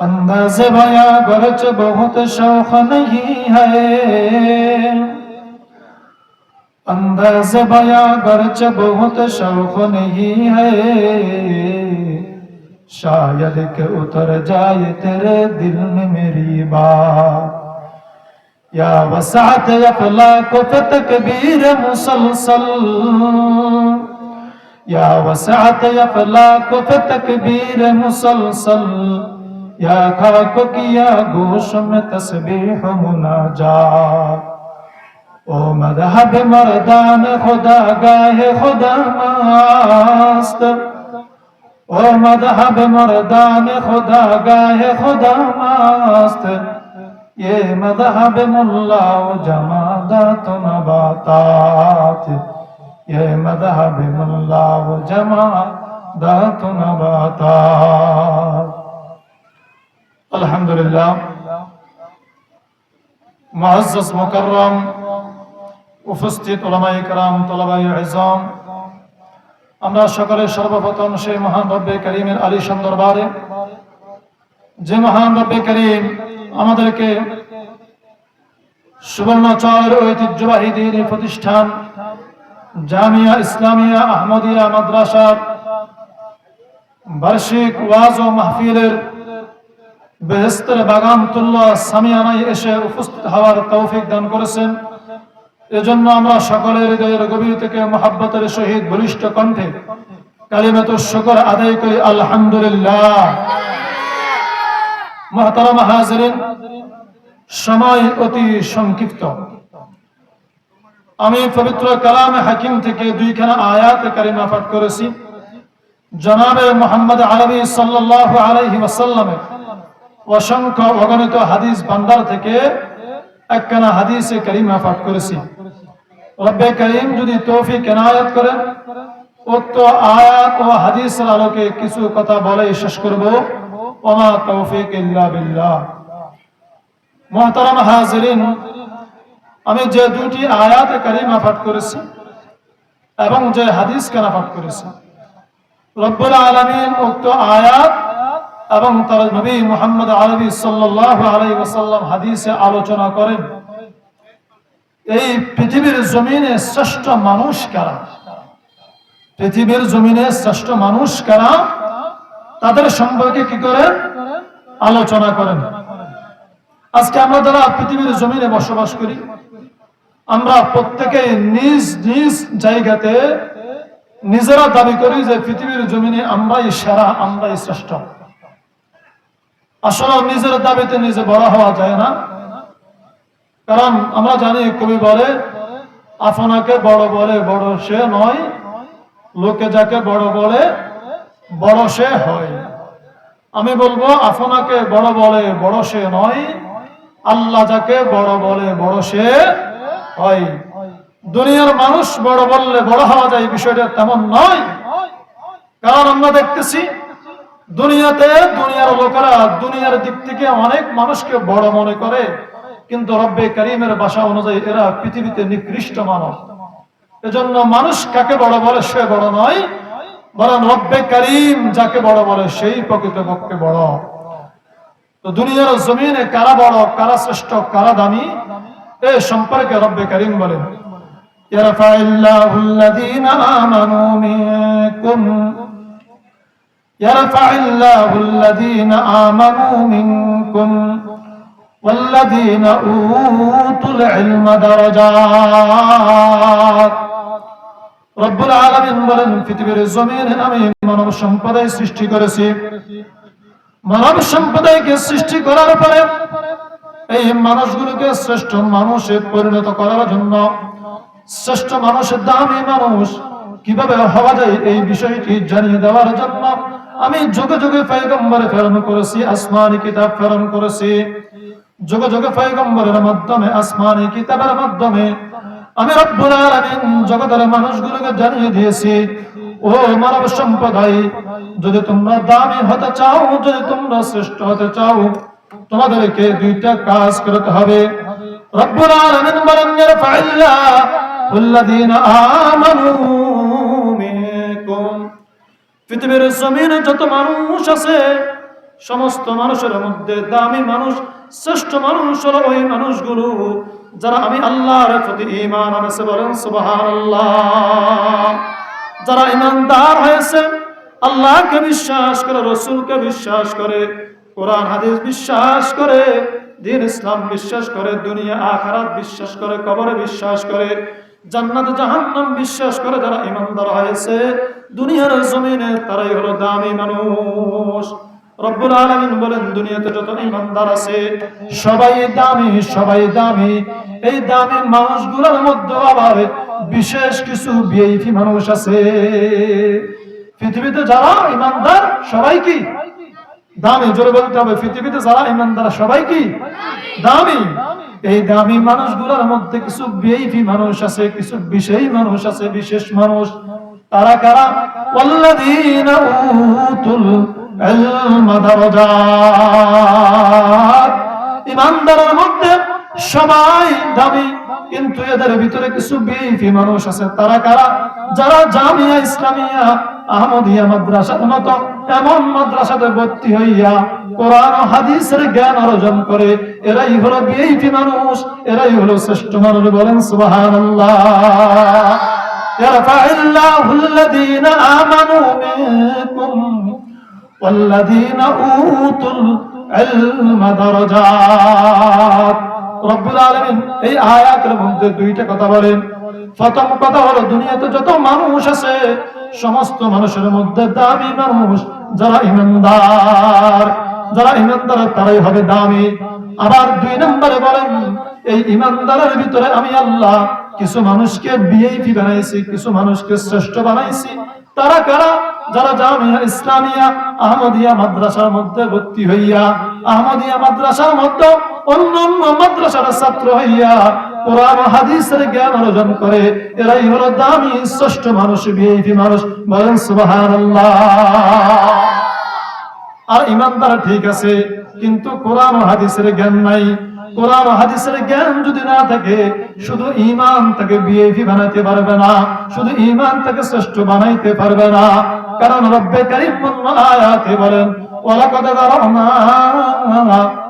انداز بیا گرچ بہت شوق نہیں ہے۔ انداز بیا گرچ بہت شوق نہیں ہے۔ شاید کہ اتر جائے تیرے دل میں میری بات۔ یا وسعت اپلا کو تکبیر مسلسل۔ یا وسعت اپلا کو تکبیر مسلسل۔ یا خاک کیا گوش میں تسبیح ہونا جا او مذہب مردان خدا گاہ خدا ماست۔ او مذہب مردان خدا گاہ خدا ماست۔ یہ مذہب ملا جمادات نباتات۔ یہ مذہب ملا جمادات نباتات۔ আলহামদুলিল্লাহ। মহাজ মোকরম উপস্থিত ওলামাই কালাম তোলাবাই আজম আমরা সকলে সর্বপ্রথম সেই মহান রব্বে করিমের আলী দরবারে, যে মহান রব্বে করিম আমাদেরকে সুবর্ণচর ঐতিহ্যবাহী দিন প্রতিষ্ঠান জামিয়া ইসলামিয়া আহমদিয়া মাদ্রাসার বার্ষিক ওয়াজ ও মাহফিলের বাগান সামিয়ানায় এসে উপস্থিত হওয়ার তৌফিক দান করেছেন। এজন্য আমরা সকলের হৃদয়ের গভীর থেকে বলিষ্ঠ কণ্ঠে আদায় করি, আলহামদুলিল্লাহ। সময় অতি সংক্ষিপ্ত। আমি পবিত্র কালাম হাকিম থেকে দুইখানা আয়াত কারিমা পাঠ করেছি। জনাবে মোহাম্মদ আরবি সাল্লাল্লাহু আলাইহি ওয়াসাল্লামের অসংখ্য অগণিত হাদিস ভান্ডার থেকে একখানা হাদিসে করিমা পাঠ করেছি। রব্বে করিম যদি তৌফিক এনায়াত করেন, উক্ত আয়াত ও হাদিসের আলোকে কিছু কথা বলে শেষ করব। ওমা তৌফিক ইল্লা বিল্লাহ। মুহতারাম হাজিরিন, আমি যে দুটি আয়াতে কারিমা পাঠ করেছি এবং যে হাদিস কেনা পাঠ করেছি। রব্বুল আলামিন উক্ত আয়াত এবং তার নবী মুহাম্মদ আরবি ওয়াসাল্লাম হাদিসে আলোচনা করেন, এই পৃথিবীর জমিনে শ্রেষ্ঠ মানুষ কারা? পৃথিবীর জমিনে শ্রেষ্ঠ মানুষ কারা? তাদের সম্পর্কে কি করেন? আলোচনা করেন। আজকে আমরা যারা পৃথিবীর জমিনে বসবাস করি, আমরা প্রত্যেকে নিজ নিজ জায়গাতে নিজেরা দাবি করি যে পৃথিবীর জমিনে আমরাই সেরা, আমরাই শ্রেষ্ঠ। আসলে নিজের দাবিতে নিজে বড় হওয়া যায় না। কারণ আমরা জানি, কবি বলে, আপনাকে বড় বলে বড় সে নয়, লোকে যাকে বড় বলে বড় সে হয়। আমি বলব, আপনাকে বড় বলে বড় সে নয়, আল্লাহ যাকে বড় বলে বড় সে হয়। দুনিয়ার মানুষ বড় বললে বড় হওয়া যায় বিষয়টা তেমন নয়। কারণ আমরা দেখতেছি দুনিয়াতে দুনিয়ার লোকেরা দুনিয়ার দিক থেকে অনেক মানুষকে বড় মনে করে কিন্তু রব্বে করিমের ভাষা অনুযায়ী এরা পৃথিবীতে নিকৃষ্ট মানব এজন্য মানুষ কাকে বড় বলে সে বড় নয় বরং রব্বে করিম যাকে বড় বলে সেই প্রকৃত পক্ষে বড় তো দুনিয়ার জমিনে কারা বড় কারা শ্রেষ্ঠ কারা দামি এ সম্পর্কে রব্বে করিম বলেন يرفع الله الذين آمنوا منكم يرفع الله الذين آمنوا منكم والذين أوتوا العلم درجات রব্বুল আলামিন বলেন পৃথিবীর জমিনে আমি মানব সম্প্রদায় সৃষ্টি করেছি মানব সম্প্রদায়কে সৃষ্টি করার পরে এই মানুষগুলোকে শ্রেষ্ঠ মানুষে পরিণত করার জন্য শ্রেষ্ঠ মানুষের দামি মানুষ কিভাবে হওয়া যায় এই বিষয়টি জানিয়ে দেওয়ার জন্য আমি যুগে যুগে পয়গম্বর প্রেরণ করেছি, আসমানি কিতাব প্রেরণ করেছি। যুগে যুগে পয়গম্বরের মাধ্যমে, আসমানি কিতাবের মাধ্যমে আমি রব্বুল আলামিন জগতের মানুষগুলোকে জানিয়ে দিয়েছি, ও মানব সম্প্রদায়, যদি তোমরা দামি হতে চাও, যদি তোমরা শ্রেষ্ঠ হতে চাও, তোমাদেরকে দুইটা কাজ করতে হবে। রব্বুল আলামিন বলেন ইয়ারফাইল্লাহ আল্লাযীনা আমানু পৃথিবীর জমিনে যত মানুষ আছে, সমস্ত মানুষের মধ্যে দামি মানুষ, শ্রেষ্ঠ মানুষ হলো ওই মানুষগুলো যারা আমি আল্লাহর প্রতি ইমান আনেছে বলেন যারা ইমানদার হয়েছে, আল্লাহকে বিশ্বাস করে, রসুলকে বিশ্বাস করে, কোরআন, হাদিস বিশ্বাস করে, দিন ইসলাম বিশ্বাস করে, দুনিয়া, আখারাত বিশ্বাস করে, কবরে বিশ্বাস করে জান্নাত জাহান্নাম বিশ্বাস করে যারা ইমানদার হয়েছে, দুনিয়ার জমিনে তারাই হলো দামি মানুষ। রব্বুল আলামিন বলেন, দুনিয়াতে যত ইমানদার আছে, সবাই দামি সবাই দামি। এই দামি মানুষগুলোর মধ্যে আবার বিশেষ কিছু মানুষ আছে। পৃথিবীতে যারা ইমানদার, সবাই কি? দামি। জোরে বলতে হবে, পৃথিবীতে যারা ইমানদার, সবাই কি? দামি। এই দামি মানুষগুলোর মধ্যে কিছু বিএইপি মানুষ আছে, কিছু বিশেষ মানুষ আছে, বিশেষ মানুষ। তারা কারা? ওয়াল্লাযীনা ইমানদারের মধ্যে সবাই দামি, কিন্তু এদের ভিতরে কিছু মানুষ আছে। তারা কারা? যারা জামিয়া ইসলামিয়া আহমদিয়া মাদ্রাসার মতো এমন মাদ্রাসাতে ভর্তি হইয়া কোরআন ও হাদিসের জ্ঞান অর্জন করে এরাই হলো বিএইপি মানুষ এরাই হলো শ্রেষ্ঠ মানুষ বলেন সুবহানাল্লাহ يرفع الله الذين آمنوا منكم والذين أوتوا العلم درجات রব্বুল আলামিন এই আয়াতের মধ্যে দুইটা কথা বলেন প্রথম কথা হলো দুনিয়াতে যত মানুষ আছে, সমস্ত মানুষের মধ্যে দামি মানুষ যারা ইমানদার যারা ইমানদার তারাই হবে দামি। আবার দুই নম্বরে বলেন, এই ইমানদারের ভিতরে আমি আল্লাহ কিছু মানুষকে বিএপি বানাইছি, কিছু মানুষকে শ্রেষ্ঠ বানাইছি। তারা কারা? যারা জামিয়া ইসলামিয়া, আহমদিয়া মাদ্রাসার মধ্যে ভর্তি হইয়া, আহমদিয়া মাদ্রাসার মধ্যে অন্য অন্য মাদ্রাসার ছাত্র হইয়া কোরআন হাদিসের জ্ঞান অর্জন করে। এরাই হলো দামি, শ্রেষ্ঠ মানুষ বিএপি মানুষ। বলেন সুবহানাল্লাহ। আর ইমানদার ঠিক আছে, কিন্তু কোরআন হাদিসের জ্ঞান নাই। কোরআন হাদিসের জ্ঞান যদি না থাকে, শুধু ইমান তাকে বিএপি বানাইতে পারবে না, শুধু ইমান তাকে শ্রেষ্ঠ বানাইতে পারবে না। কারণ রব্বে কারিম আয়াতে বলেন, ওয়ালাকাদ দারানা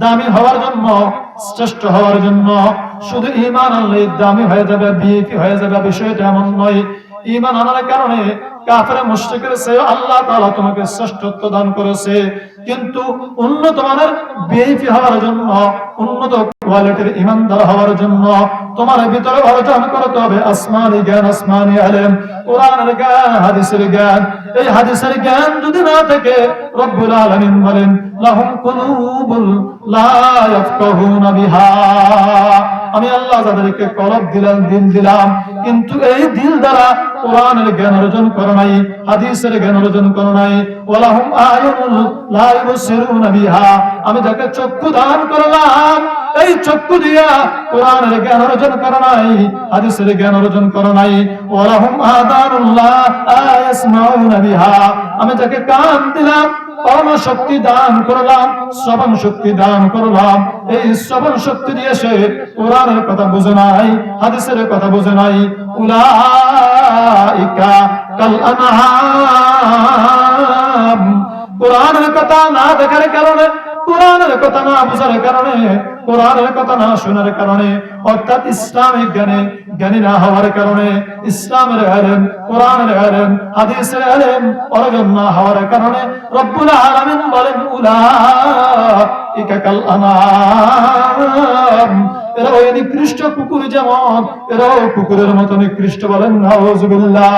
দামি হওয়ার জন্য, শ্রেষ্ঠ হওয়ার জন্য শুধু ইমান আনলে দামি হয়ে যাবে বিয়ে কি হয়ে যাবে, বিষয়টা এমন নয়। ইমান আনার কারণে কাফের, মুশ্রিকের চেয়ে আল্লাহ তালা তোমাকে শ্রেষ্ঠত্ব দান করেছে। কিন্তু উন্নত মানের বিএপি হওয়ার জন্য উন্নত কোয়ালিটির ইমানদার হওয়ার জন্য তোমার ভিতরে অর্জন করতে হবে। আসমানি জ্ঞান, আসমানি আলেম, কোরআনের জ্ঞান, হাদিসের জ্ঞান। এই হাদিসের জ্ঞান যদি না থাকে রব্বুল আলামিন বলেন, লাহুম কুলুবুল লা বিহা। আমি আল্লাহ যাদেরকে কলব দিলাম, দিল দিলাম। কিন্তু এই দিল দ্বারা কোরআনের জ্ঞান অর্জন করে নাই, হাদিসের জ্ঞান অর্জন করে নাই। ওয়ালাহুম আয়ুনুল লা বিহা। আমি যাকে চক্ষু দান করলাম, এই চক্ষু দিয়া কোরআনের জ্ঞান অর্জন নাই, হাদিসের জ্ঞান অর্জন নাই। আদানুল্লাহ, আয়াসমাউনা বিহা। আমি যাকে কান দিলাম শক্তি দান করলাম, শ্রবণ শক্তি দান করলাম। এই শ্রবণ শক্তি দিয়ে সে কোরআনের কথা বুঝে নাই, হাদিসের কথা বুঝে নাই। উলাইকা কাল আনহাম কোরআনের কথা না দেখার কারণে, কোরআনের কথা না বোঝার কারণে কোরআনের কথা না শোনার কারণে, অর্থাৎ ইসলামিক জ্ঞানে জ্ঞানী না হওয়ার কারণে, ইসলামের আলেম, কোরআনের আলেম, হাদিসের আলেম অর্জন না হওয়ার কারণে রব্বুল বলেন উলাইকা কাল আনাম এরা ওই নিকৃষ্ট কুকুর যেমন, এরাও কুকুরের মতো নিকৃষ্ট বলেন, নাউজুবিল্লাহ।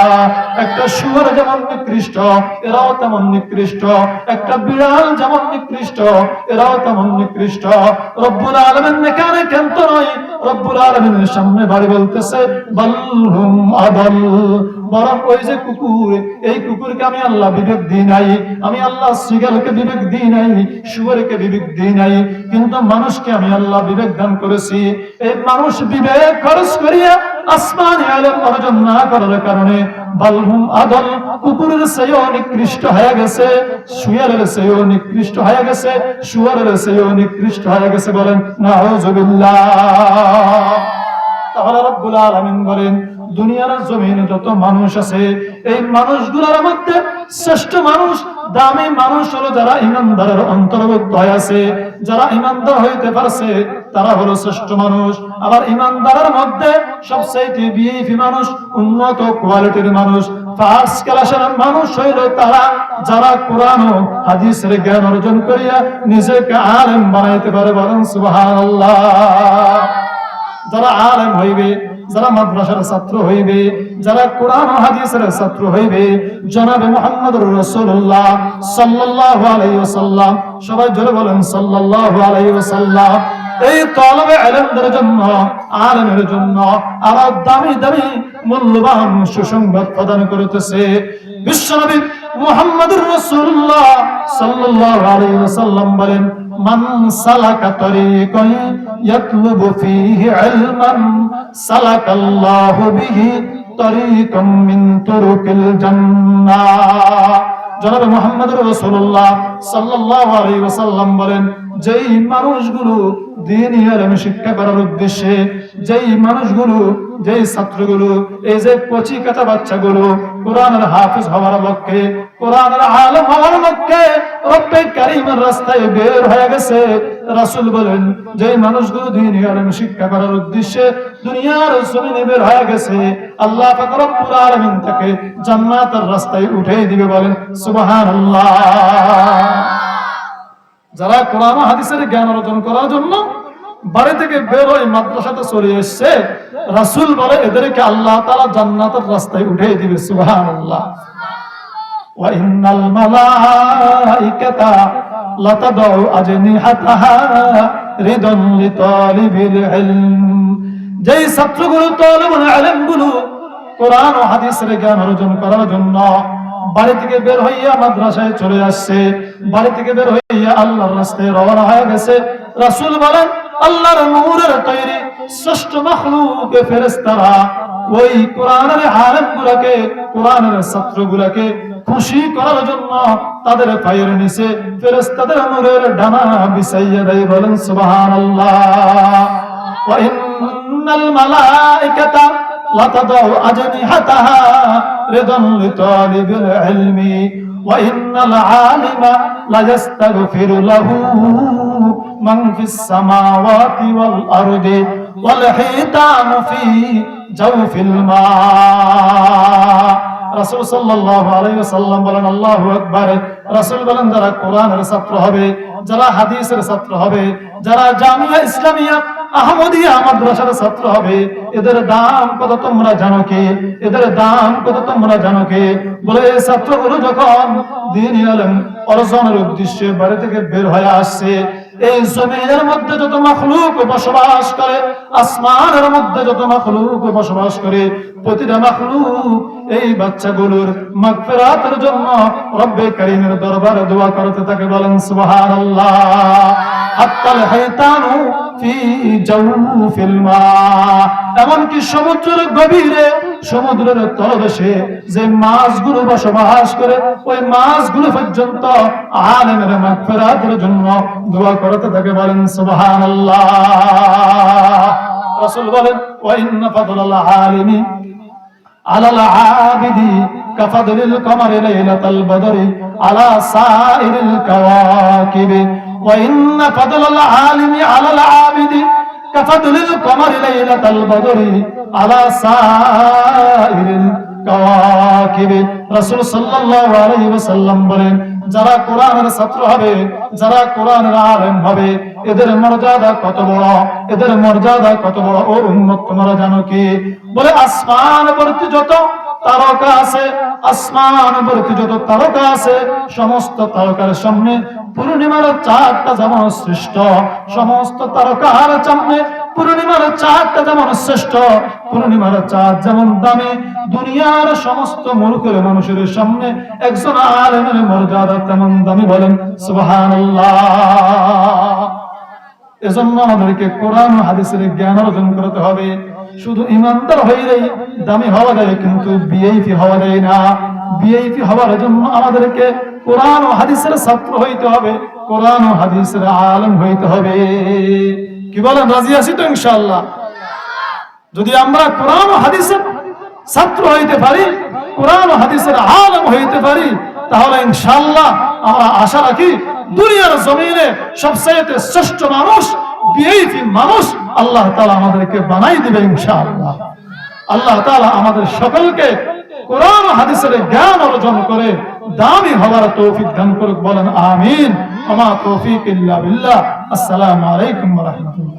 একটা শুয়োর যেমন নিকৃষ্ট, এরাও তেমন নিকৃষ্ট। একটা বিড়াল যেমন নিকৃষ্ট, এরাও তেমন নিকৃষ্ট। রব্বুল বরং ওই যে কুকুর, এই কুকুরকে আমি আল্লাহ বিবেক দিই নাই। আমি আল্লাহ সিগালকে বিবেক দিই নাই বিবেক দিই নাই। কিন্তু মানুষকে আমি আল্লাহ বিবেক দান করেছি। এই মানুষ বিবেক খরচ করিয়া আসমানি অর্জন না করার কারণে বালহুম আদল কুকুরের সেও নিকৃষ্ট হয়ে গেছে শুয়ারের সেও নিকৃষ্ট হয়ে গেছে শুয়ারের সেও নিকৃষ্ট হয়ে গেছে বলেন, নাউজুবিল্লাহ। তাহলে রব্বুল আলামিন বলেন দুনিয়ার জমিনে যত মানুষ আছে, এই মানুষগুলোর মধ্যে শ্রেষ্ঠ মানুষ, দামি মানুষ হলো যারা ইমানদারের অন্তর্ভুক্ত হয়ে আছে। যারা ইমানদার হইতে পারছে, তারা হলো শ্রেষ্ঠ মানুষ। আবার ইমানদারের মধ্যে সবচেয়ে বিএফি মানুষ, উন্নত কোয়ালিটির মানুষ ফার্স্ট ক্লাসের মানুষ হইল তারা যারা কোরআন হাদিসের জ্ঞান অর্জন করিয়া নিজেকে আলেম বানাইতে পারে বলেন সুবহানাল্লাহ। যারা আলেম হইবে যারা মাদ্রাসার ছাত্র হইবে, যারা কোরআন হাদিসের ছাত্র হইবে, জনাবে মুহাম্মদ রাসূলুল্লাহ সাল্লাল্লাহু আলাইহি ওয়াসাল্লাম, সবাই জোরে বলেন সাল্লাল্লাহু আলাইহি ওয়াসাল্লাম, এই তলবে ইলমদের জন্য, আলেমের জন্য আরও দামি দামি মূল্যবান সুসংবাদ প্রদান করিতেছে। বিশ্বনবী মুহাম্মদুর রাসূলুল্লাহ সাল্লাল্লাহু আলাইহি ওয়াসাল্লাম বলেন, মান সালাকা তরিকান ইয়াতলুবু ফীহি ইলমান, সালাকাল্লাহু বিহি তরিকাম মিন তুরুকিল জান্নাহ। জনাব মুহাম্মদুর রাসূলুল্লাহ সাল্লাল্লাহু আলাইহি ওয়াসাল্লাম বলেন, যেই মানুষগুলো দিন ইলম শিক্ষা করার উদ্দেশ্যে যেই মানুষগুলো, যেই ছাত্রগুলো, এই যে কাটা বাচ্চাগুলো কোরআনের হাফিজ হওয়ার লক্ষ্যে কোরআনের আলম হওয়ার লক্ষ্যে রাস্তায় বের হয়ে গেছে। রাসূল বলেন, যেই মানুষগুলো দিন ইলম শিক্ষা করার উদ্দেশ্যে দুনিয়ার জমিনে বের হয়ে গেছে, আল্লাহ পাক রব্বুল তাকে জান্নাতের রাস্তায় উঠিয়ে দিবে বলেন, সুবহানাল্লাহ। যারা কোরআন হাদিসের জ্ঞান অর্জন করার জন্য বাড়ি থেকে বের হয়ে মাদ্রাসাতে চলে এসছে, রাসূল বলে, এদেরকে আল্লাহ তাআলা জান্নাতের রাস্তায় উঠিয়ে দিবে। ও হাদিসের জ্ঞান অর্জন করার জন্য বাড়ি থেকে বের হইয়া মাদ্রাসায় চলে আসছে। বাড়ি থেকে বের হইয়া আল্লাহর রাস্তায় রওনা হয়ে গেছে। রাসূল বলেন, আল্লাহর নূরের তৈরি শ্রেষ্ঠ মখলুকে ফেরেশতারা ওই কোরআনের আলেমগুলোকে, কোরআনের ছাত্রগুলোকে খুশি করার জন্য তাদের পায়ের নিচে ফেরেশতাদের নূরের ডানা বিছাইয়া দেয় বলেন, সুবহানাল্লাহ। ওয়া ইন্নাল মালায়েকাতা লাতাদাউ আজনিহাতাহা رضا لطالب العلم وإن العالم ليستغفر له من في السماوات والأرض والحيتان في جوف الماء রাসূল সাল্লাল্লাহু আলাইহি ওয়াসাল্লাম বলেন আল্লাহু আকবার রাসূল বলেন যারা কোরআনের ছাত্র হবে যারা হাদিসের ছাত্র হবে যারা জামিয়া ইসলামিয়া আহমদিয়া মাদ্রাসার ছাত্র হবে। এদের দাম কত তোমরা জানো কি? এদের দাম কত তোমরা জানো কি? বলে ছাত্রগুলো যখন দিন অর্জনের উদ্দেশ্যে বাড়ি থেকে বের হয়ে আসছে, এই জমিনের মধ্যে যত মখলুক বসবাস করে, আসমানের মধ্যে যত মখলুক বসবাস করে, প্রতিটা মখলুক এই বাচ্চাগুলোর মাগফিরাতের জন্য রব্বে দরবারে দোয়া করতে বলেন, সুবহানাল্লাহ। হাত্তাল হাইতানু এমনকি সমুদ্রের গভীরে, সমুদ্রের তলদেশে যে মাছগুলো বসবাস করে, ওই মাছগুলো পর্যন্ত আলমের মাগফিরাতের জন্য দোয়া করতে থাকে বলেন সুবহান বলেন ফাদলাল আলিমি আলাল আবিদি লাইলাতাল বদরি আলা সাইরিল কাওয়াকিবি। وإن فضل العالم على العابد كفضل القمر ليلة البدر على سائر الكواكب رسول صلى الله عليه وسلم বলেন যারা কোরআনের ছাত্র হবে যারা কোরআনের আলেম হবে এদের মর্যাদা কত বড় এদের মর্যাদা কত বড় ও উন্মত তোমরা জানো কি বলে আসমান ভর্তি যত তারকা আছে, আসমান ভর্তি যত তারকা আছে, সমস্ত তারকার সামনে পূর্ণিমার চাঁদটা যেমন শ্রেষ্ঠ সমস্ত তারকার সামনে পূর্ণিমার চাঁদটা যেমন শ্রেষ্ঠ পূর্ণিমার চাঁদ যেমন দামি, দুনিয়ার সমস্ত মূর্খের মানুষের সামনে একজন আলেমের মর্যাদা তেমন দামি বলেন, সুবহানাল্লাহ। এজন্য আমাদেরকে কোরআন হাদিসের জ্ঞান অর্জন করতে হবে। শুধু ইমানদার হইলেই দামি হওয়া যায়, কিন্তু বিএইপি হওয়া যায় না। বিএইপি হওয়ার জন্য আমাদেরকে কোরআন ও হাদিসের ছাত্র হইতে হবে, কোরআন ও হাদিসের আলম হইতে হবে। কি বলেন, রাজি আছি তো ইনশাআল্লাহ? যদি আমরা কোরআন ও হাদিসের ছাত্র হইতে পারি, কোরআন ও হাদিসের আলম হইতে পারি, তাহলে ইনশাল্লাহ আমরা আশা রাখি দুনিয়ার জমিনে সবচেয়ে শ্রেষ্ঠ মানুষ বিএইপি মানুষ আল্লাহ তালা আমাদেরকে বানাই দিবে ইনশাআল্লাহ। আল্লাহ তালা আমাদের সকলকে কোরআন হাদিসের জ্ঞান অর্জন করে দামি হওয়ার তৌফিক দান করুক, বলেন আমিন। আমা তৌফিক ইল্লা বিল্লাহ। আসসালামু আলাইকুম ওয়া